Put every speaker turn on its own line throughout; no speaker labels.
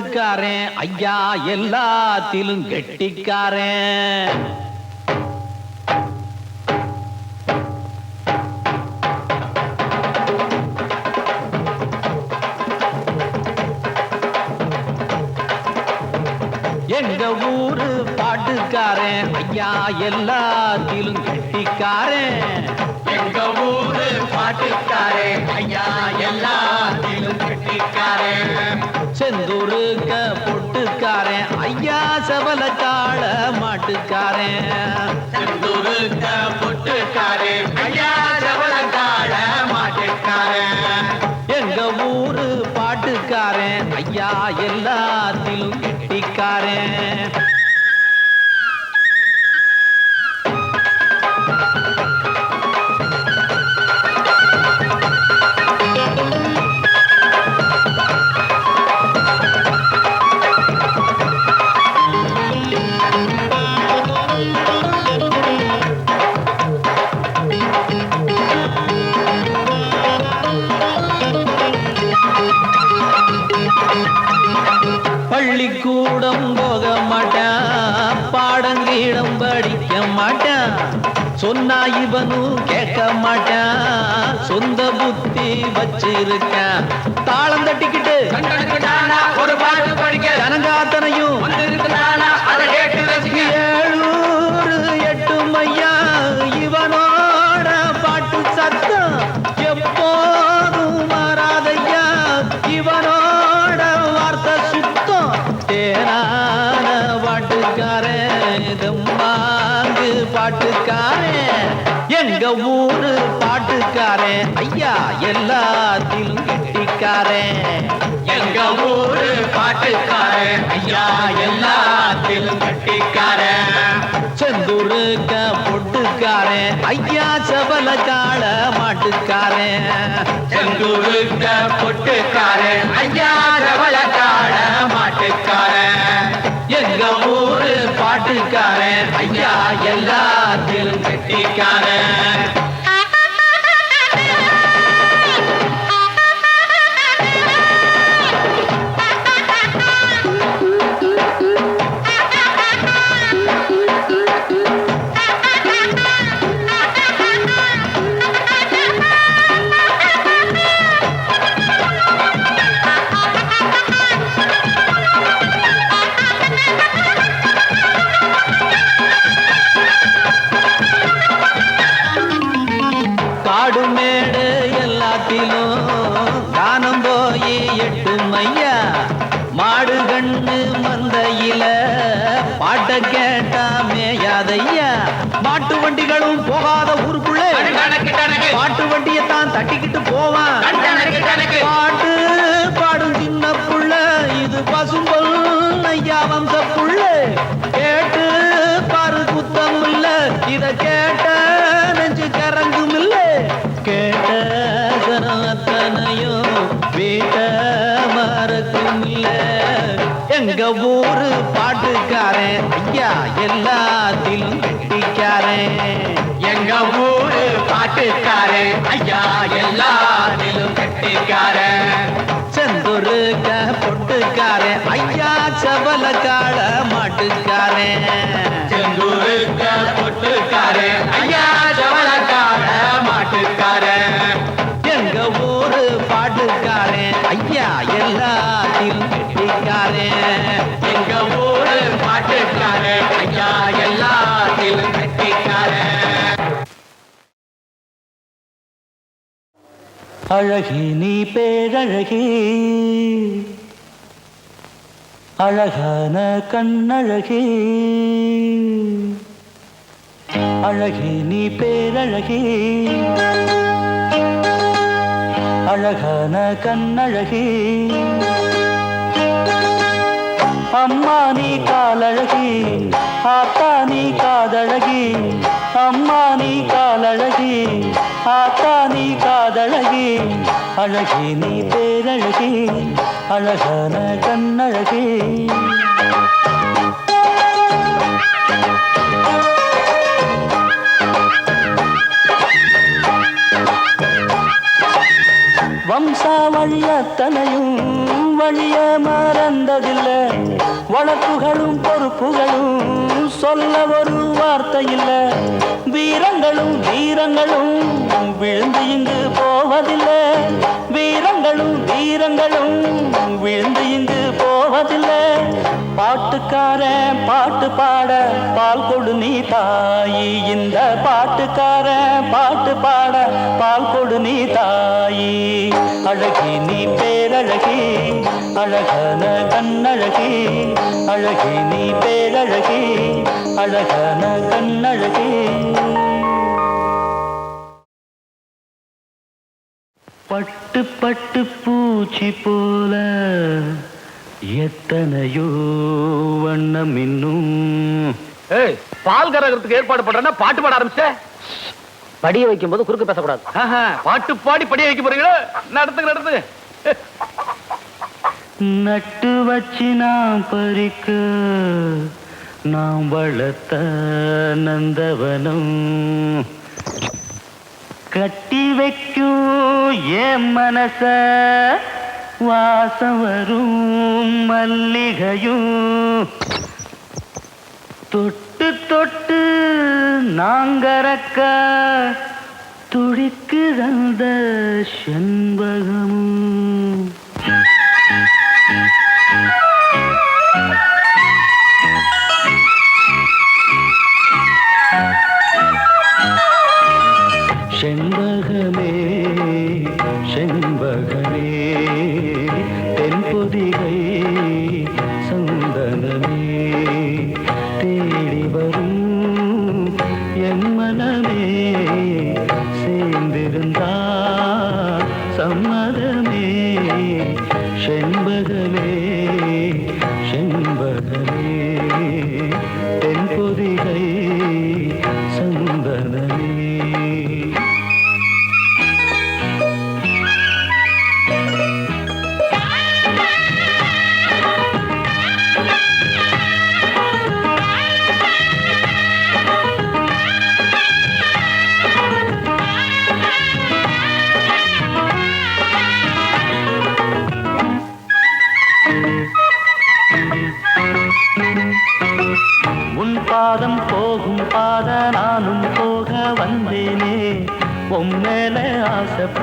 பாட்டுக்காரன் ஐயா எல்லாத்திலும் கெட்டிக்காரன். எங்க ஊரு பாட்டுக்காரன். ஐயா எல்லாத்திலும் கெட்டிக்காரன்.
எங்க ஊரு பாட்டுக்காரன். ஐயா எல்லாத்திலும் கெட்டிக்காரன்.
செந்தூருக்க பொட்டுக்காரன். ஐயா சபல காள மாட்டுக்காரன்.
செந்தூருக்க பொட்டுக்காரன். ஐயா ஜவளங்கால மாட்டுக்காரன்.
எங்க ஊரு பாட்டுக்காரன். ஐயா எல்லாத்திலும் கெட்டிக்காரன். படிக்க மாட்டான் சொன்னா இவனும் கேட்க மாட்டான் சொந்த புத்தி வச்சிருக்கான் தாளம் தட்டிக்கிட்டு
ஒரு பாட்டு படிக்க.
ஜனங்காத்தனையும் கெட்டிக்காரன்
எங்க ஊரு பாட்டுக்காரன் ஐயா எல்லாத்திலும் கட்டிக்காரன்
செந்தூருக்க பொட்டுக்காரன் ஐயா சபல காள மாட்டுக்காரன்
செந்தூருக்க பொட்டுக்காரன் ஐயா ரவளக்கார மாட்டுக்காரன்
எங்க ஊரு பாட்டுக்காரன் ஐயா எல்லாத்திலும்
கட்டிக்காரன்
விட்டு போவான். பாட்டுக்காரன் ஐயா எல்லாத்திலும் கட்டிக்காரன் செந்தூருக்க பொட்டுக்காரன் ஐயா சபல அழகி நீ பேரழகி. அழகான கண்ணழகி. அழகி நீ பேரழகி. அழகான கண்ணழகி. அம்மா நீ காலழகி. ஆத்தா நீ காதழகி. அம்மா நீ காலழகி. ஆத்தா நீ காதழகி அழகி நீ பேரழகி அழகான கண்ணழகி.
வம்சாவழியத்தனையும் வழிய மறந்ததில்லை வழக்குகளும் பொறுப்புகளும் சொல்ல ஒரு வார்த்தை இல்ல வீரங்களும் வீரங்களும் விழுந்து இங்கு போவதில்லை. வீரங்களும் வீரங்களும் விழுந்து இங்கு போவதில்லை. பாட்டுக்காரன் பாட்டு பாட பால் கொடு நீ தாயி. இந்த பாட்டுக்காரன் பாட்டு பாட பால் கொடு நீ தாயி. அழகி நீ பேரழகி அழகன கண்ணழகி அழகி நீ பேரழகி அழகன கண்ணழகி. பட்டு பட்டு பூச்சி போல எத்தனையோ வண்ணம் இன்னும்.
ஏய் பால் கரகத்துக்கு ஏற்பாடு பண்றேன்னா பாட்டு பாட ஆரம்பிச்ச
படிய வைக்கும் போது குறுக்கு பேசக்கூடாது.
பாட்டு பாடி படிய வைக்க போறீங்களா? நடத்துங்க நடத்துங்க.
நட்டு வச்சு நான் பறிக்க நாம் வளர்த்த நந்தவனம். கட்டி வைக்கும் ஏன் மனச வாசம் வரும் மல்லிகையும்? தொட்டு தொட்டு நாங்கறக்க துடிக்குதந்த செண்பகமும். செண்பகமே.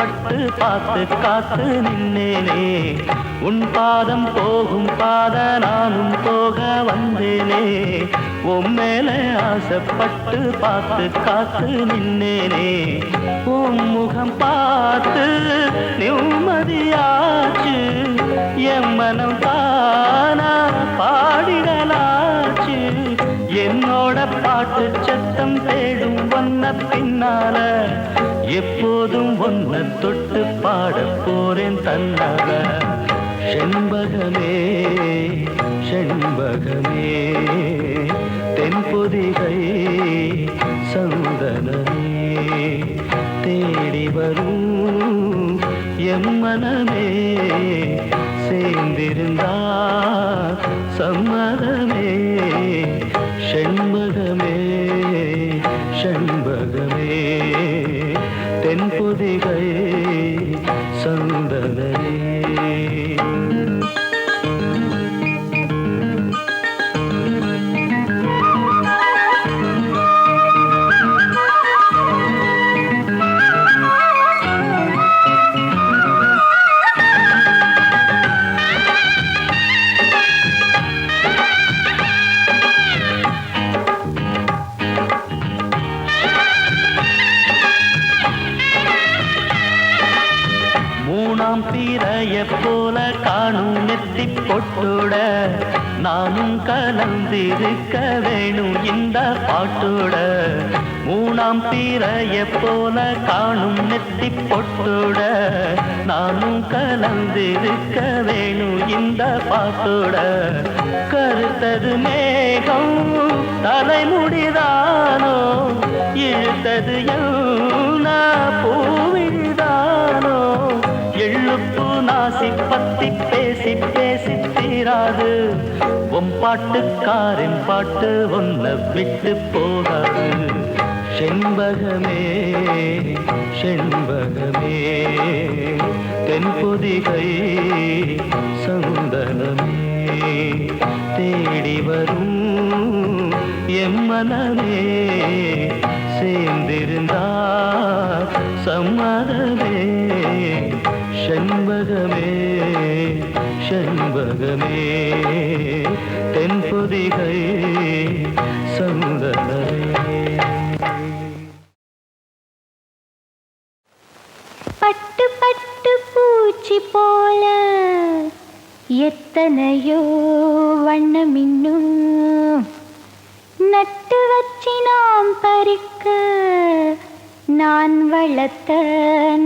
பட்டு பார்த்து காத்து நின்னேனே. உன் பாதம் போகும் பாத நானும் போக வந்தேனே. உன் மேல ஆசைப்பட்டு பார்த்து காத்து நின்னேனே. உன் முகம் பார்த்து நிம்மதியாச்சு. என் மனம் தானா பாடிடலாச்சு. என்னோட பாட்டு சத்தம் தேடும் ஒன்ன பின்னால எப்போதும் ஒன்ன தொட்டு பாட போறேன் தன்னால செண்பகமே செண்பகமே. தென்பொதிகை சந்தனமே. தேடி வரும் எம் மனமே சேர்ந்திருந்தா சம்மதமே. செண்பகமே செண்பகமே. தென்பொதிகை சந்தனமே கலந்திருக்க வேணும் இந்த பாட்டோட. மூணாம் பீரைய போல காணும் நெத்தி பொட்டோட. நானும் கலந்திருக்க வேணும் இந்த பாட்டோட. கருத்தது மேகம் தலைமுடிதானோ? இழுத்தது பூவி எள்ளுப்பு பத்தி பேசி பேசி தீராது. உன் பாட்டுக்காரின் பாட்டு ஒன்ன விட்டு போகாது. செண்பகமே செண்பகமே தென்பொதிகை சந்தனமே. தேடி வரும் எம்மனமே சேர்ந்திருந்தா சம்மதமே. செண்பகமே செண்பகமே. தென்பொதிகை சந்தனமே.
பட்டு பட்டு பூச்சி போல எத்தனையோ வண்ணமின்னும் நட்டு வச்சி நாம் பறிக்க நான் வளர்த்த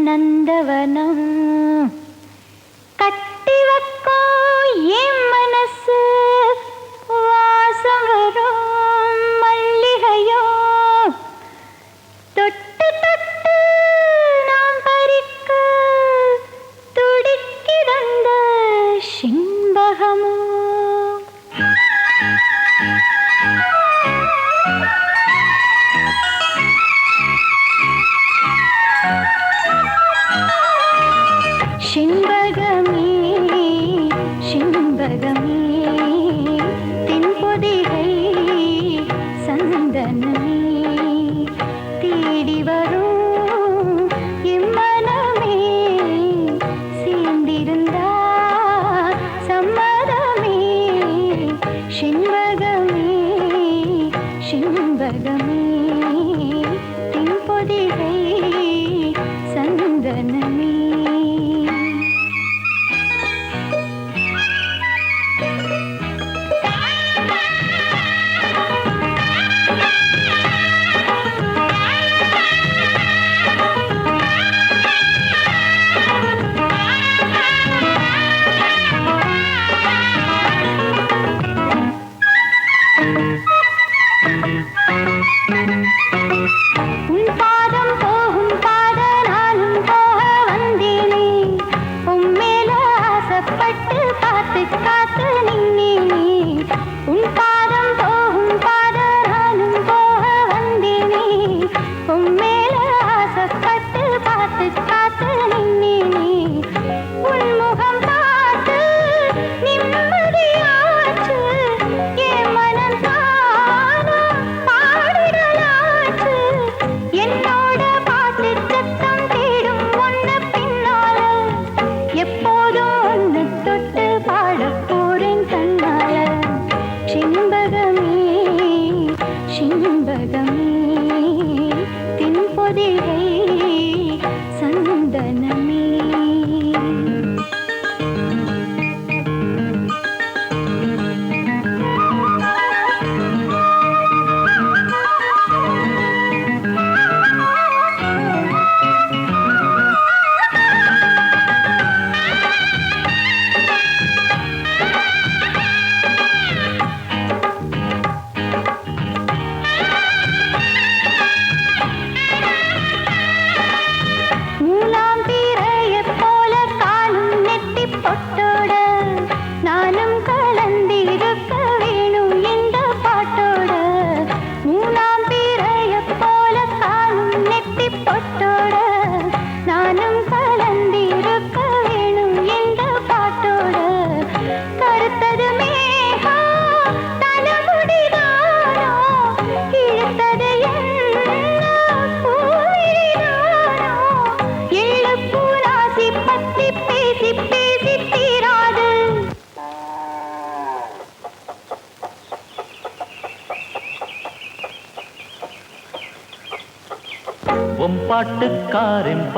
நந்தவனம். கட்டி வைக்கோ என் மனசு வாசம் வரும் மல்லிகையோ. தொட்டு தொட்டு நாம் பறிக்க துடிக்கிடந்த சிம்பகமோ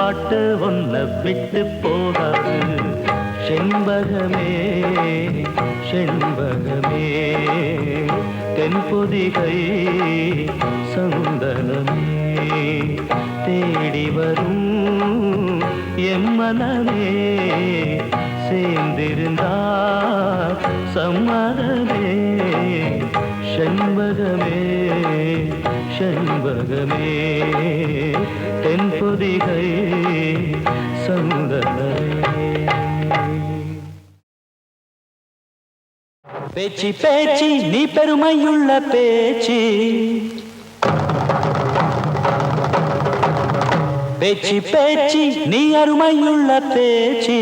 பாட்டு
ஒன்ன விட்டு போகாது. செண்பகமே செண்பகமே. தென்பொதிகை சந்தனமே. தேடி வரும் எம்மனமே சேர்ந்திருந்தா சம்மதமே. செண்பகமே. உலகமே தென்பொதிகை சந்தனமே பேச்சு பேச்சு நீ பெருமையுள்ள பேச்சு. பேச்சு பேச்சு நீ அருமையுள்ள பேச்சு.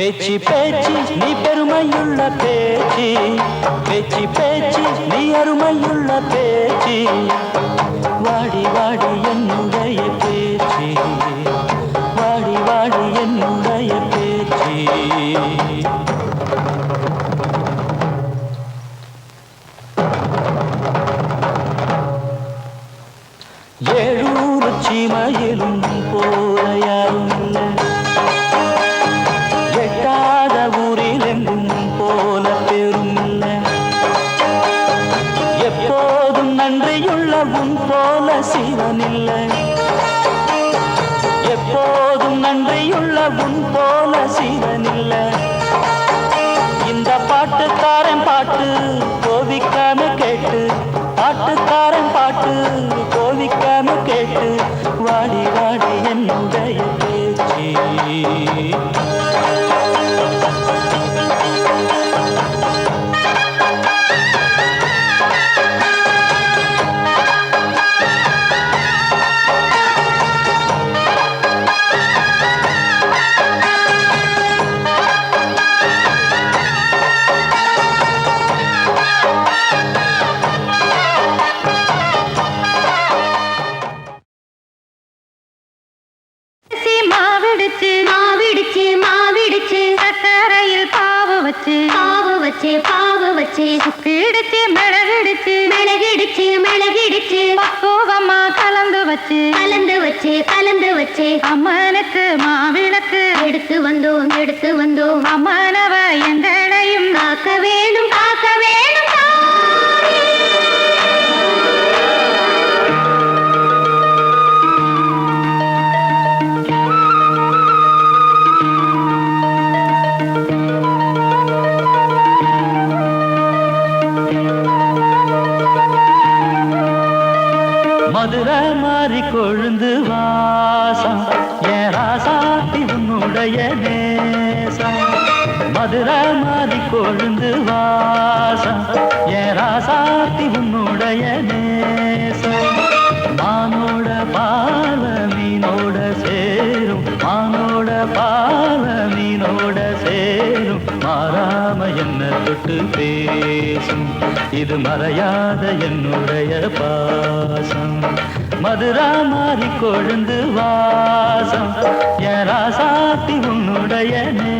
பேச்சு பேச்சு நீ பெருமையுள்ள பேச்சு. பேச்சு பேச்சு நீ அருமையுள்ள பேச்சு. வாடி வாடி என்னுடைய பாசம். என் ராசாத்தி உன்னுடைய நே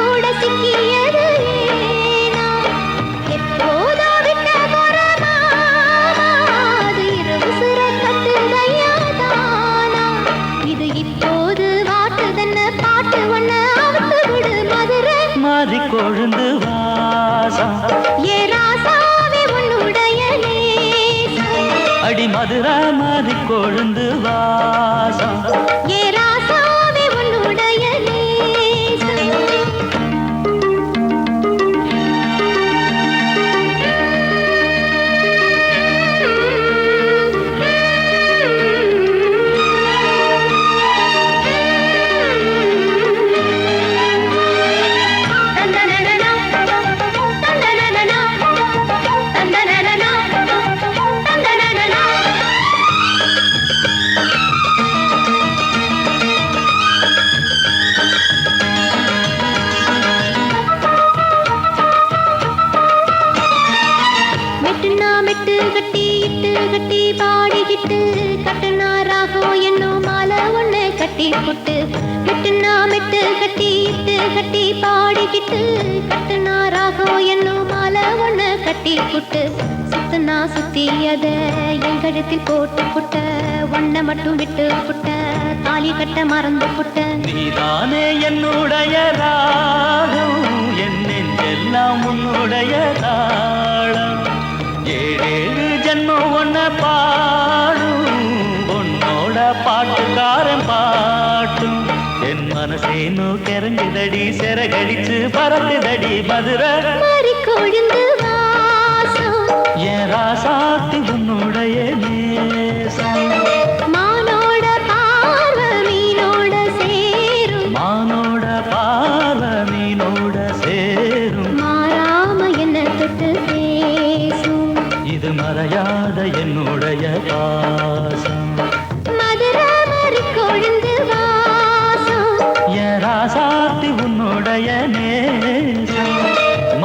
கொழுந்து வாசம். ஜென்மம் ஒன்ன பாடும். உன்னோட பாட்டுக்காரன் பாட்டும். என் மனசே நோக்கரங்குதடி செரகடிச்சு பறக்குதடி மதுரை. என் ராசாத்தி